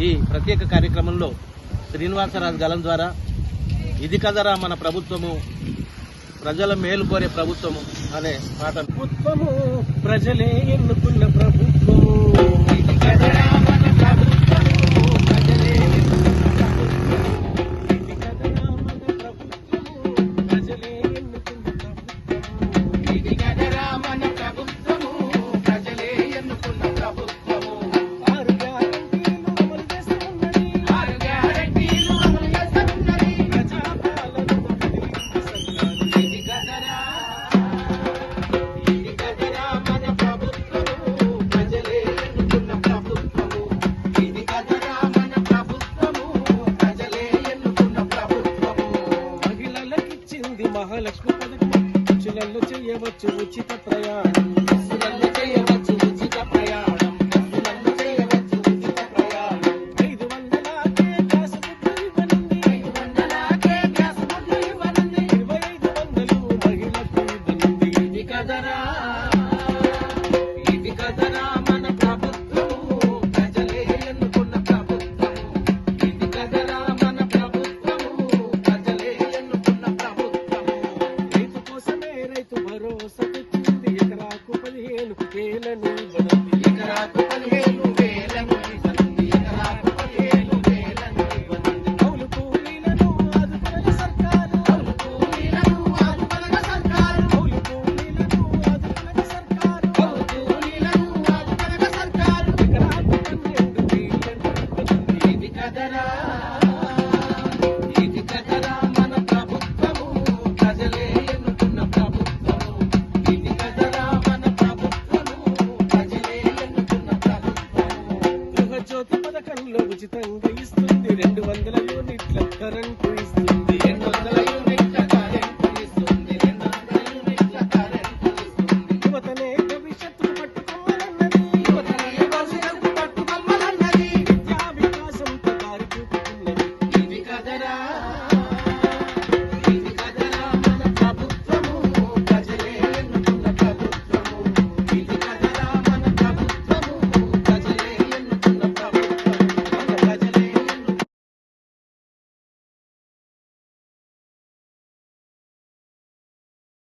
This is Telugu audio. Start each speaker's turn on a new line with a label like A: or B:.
A: ఈ ప్రత్యేక కార్యక్రమంలో శ్రీనివాసరాజు గలం ద్వారా ఇది కదరా మన ప్రభుత్వము ప్రజల మేలు కోరే ప్రభుత్వము అనే మాట ప్రభుత్వము ప్రజలే ఎన్నుకున్న ప్రభుత్వము మహాలక్ష్మి పథకం బస్సులలో చేయవచ్చు ఉచిత ప్రయాణం బస్సులలో చేయవచ్చు ఉచిత ప్రయాణం బస్సులలో చేయవచ్చు ఉచిత ప్రయాణం ఐదు వందలకే గ్యాస్ బుక్కు ఇవ్వనుంది ఐదు వందలకే గ్యాస్ బుక్కు ఇవ్వనుంది ఇరవై ఐదు వందలు మహిళకు ఇవ్వనుంది ఇది కదరా கையில குக்கையில గృహజ్యోతి పథకంలో ఉచితంగా ఇస్తుంది. రెండు వందల యూనిట్ల కరెంటు ఇస్తుంది.